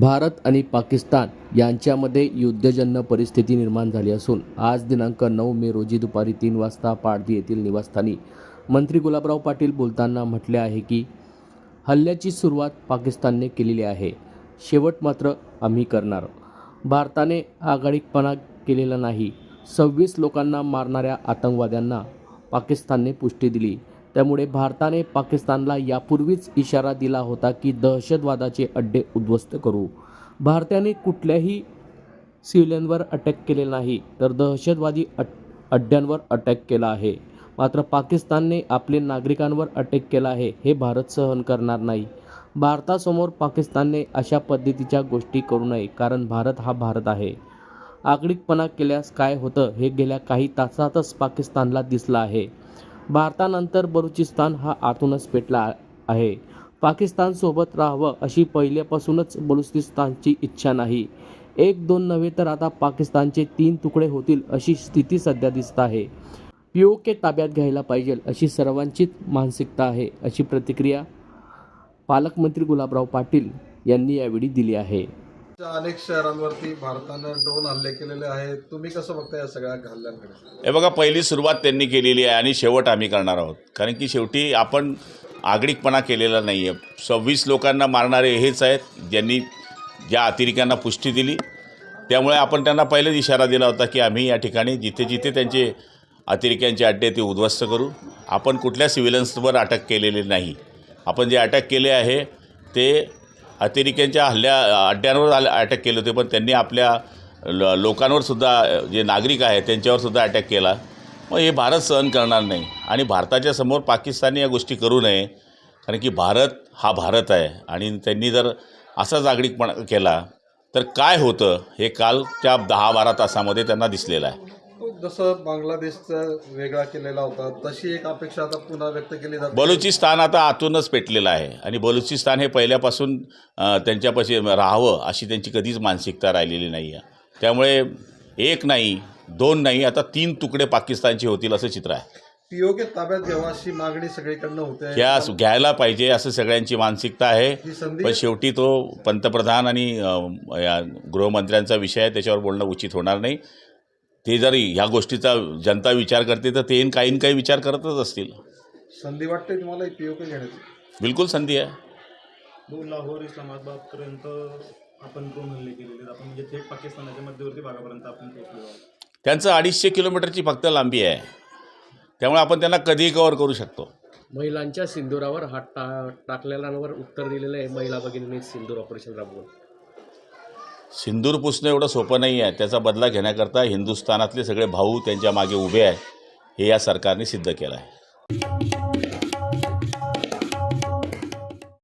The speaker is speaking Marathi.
भारत आणि पाकिस्तान यांच्यामध्ये युद्धजन्य परिस्थिती निर्माण झाली असून आज दिनांक नऊ मे रोजी दुपारी तीन वाजता पाडदी येथील निवासस्थानी मंत्री गुलाबराव पाटील बोलताना म्हटले आहे की हल्ल्याची सुरुवात पाकिस्तानने केलेली आहे. शेवट मात्र आम्ही करणार. भारताने आघाडीपणा केलेला नाही. सव्वीस लोकांना मारणाऱ्या आतंकवाद्यांना पाकिस्तानने पुष्टी दिली. त्यामुळे भारताने पाकिस्तानला यापूर्वीच इशारा दिला होता की दहशतवादाचे अड्डे उद्ध्वस्त करू. भारताने कुठल्याही सिव्हिलियनवर अटॅक केले नाही तर दहशतवादी अट अड्ड्यांवर अटॅक केला आहे. मात्र पाकिस्तानने आपले नागरिकांवर अटॅक केला आहे हे भारत सहन करणार नाही. भारतासमोर पाकिस्तानने अशा पद्धतीच्या गोष्टी करू नये कारण भारत हा भारत आहे. आगळीकपणा केल्यास काय होतं हे गेल्या काही तासातच पाकिस्तानला दिसलं आहे. भारतानंतर बलुचिस्तान हा आतूनच पेटला आहे. पाकिस्तानसोबत राहावं अशी पहिल्यापासूनच बलुचिस्तानची इच्छा नाही. एक दोन नव्हे तर आता पाकिस्तानचे तीन तुकडे होतील अशी स्थिती सध्या दिसत आहे. पी ओ के ताब्यात घ्यायला पाहिजे अशी सर्वांचीच मानसिकता आहे अशी प्रतिक्रिया पालकमंत्री गुलाबराव पाटील यांनी यावेळी दिली आहे. अनेक शहरांवरती भारतानं ड्रोन हल्ले केलेले आहेत. तुम्ही कसं बघता या सगळ्या हल्ल्यांकडे? हे बघा पहिली सुरुवात त्यांनी केलेली आहे आणि शेवट आम्ही करणार आहोत. कारण की शेवटी आपण आगळीकपणा केलेला नाही आहे सव्वीस लोकांना मारणारे हेच आहेत ज्यांनी ज्या अतिरेक्यांना पुष्टी दिली. त्यामुळे आपण त्यांना पहिलेच इशारा दिला होता की आम्ही या ठिकाणी जिथे जिथे त्यांचे अतिरेक्यांचे अड्डे ते उद्ध्वस्त करू. आपण कुठल्या सिव्हिलन्सवर अटक केलेली नाही. आपण जे अटॅक केले आहे ते अतिरेक्यांच्या हल्ल्या अड्ड्यांवर अटॅक केले होते पण त्यांनी आपल्या ल लोकांवर सुद्धा जे नागरिक आहेत त्यांच्यावर सुद्धा अटॅक केला. मग हे भारत सहन करणार नाही. आणि भारताच्या समोर पाकिस्तानने या गोष्टी करू नये कारण की भारत हा भारत आहे. आणि त्यांनी जर असाच आगळीकपणा केला तर काय होतं हे कालच्या दहा बारा तासामध्ये त्यांना दिसलेलं आहे. जसं बांगलादेशचा वेगळा केलेला होता तशी एक अपेक्षा आता पुन्हा व्यक्त केली जाते. बलुचिस्तान आता आतूनच पेटलेलं आहे आणि बलुचिस्तान हे पहिल्यापासून त्यांच्यापाशी राहावं अशी त्यांची कधीच मानसिकता राहिलेली नाही आहे त्यामुळे एक नाही दोन नाही आता तीन तुकडे पाकिस्तानचे होतील असं चित्र आहे. पीओके ताब्यात घ्यावा अशी मागणी सगळीकडनं होते. त्या घ्यायला पाहिजे असं सगळ्यांची मानसिकता आहे. पण शेवटी तो पंतप्रधान आणि गृहमंत्र्यांचा विषय आहे त्याच्यावर बोलणं उचित होणार नाही. ते जर ह्या गोष्टीचा जनता विचार करते तर ते काही न काही विचार करतच असतील. संधी वाटते तुम्हाला पीओके घेण्याची? बिलकुल संधी आहे. लाहोर इस्लामाबादपर्यंत आपण ड्रोन हल्ले केलेले आहेत. आपण म्हणजे थेट पाकिस्तानाच्या मध्यवर्ती भागापर्यंत आपण पोहोचलो त्यांचं अडीचशे किलोमीटरची फक्त लांबी आहे. त्यामुळे आपण त्यांना कधीही कव्हर करू शकतो. महिलांच्या सिंदुरावर हात टा टाकलेल्यांवर उत्तर दिलेलं आहे. महिला भगिनींनी सिंदूर ऑपरेशन राबवून. सिंदूर पुसणं एवढं सोपं नाही आहे. त्याचा बदला घेण्याकरता हिंदुस्थानातले सगळे भाऊ त्यांच्या मागे उभे आहे हे या सरकारने सिद्ध केलं आहे.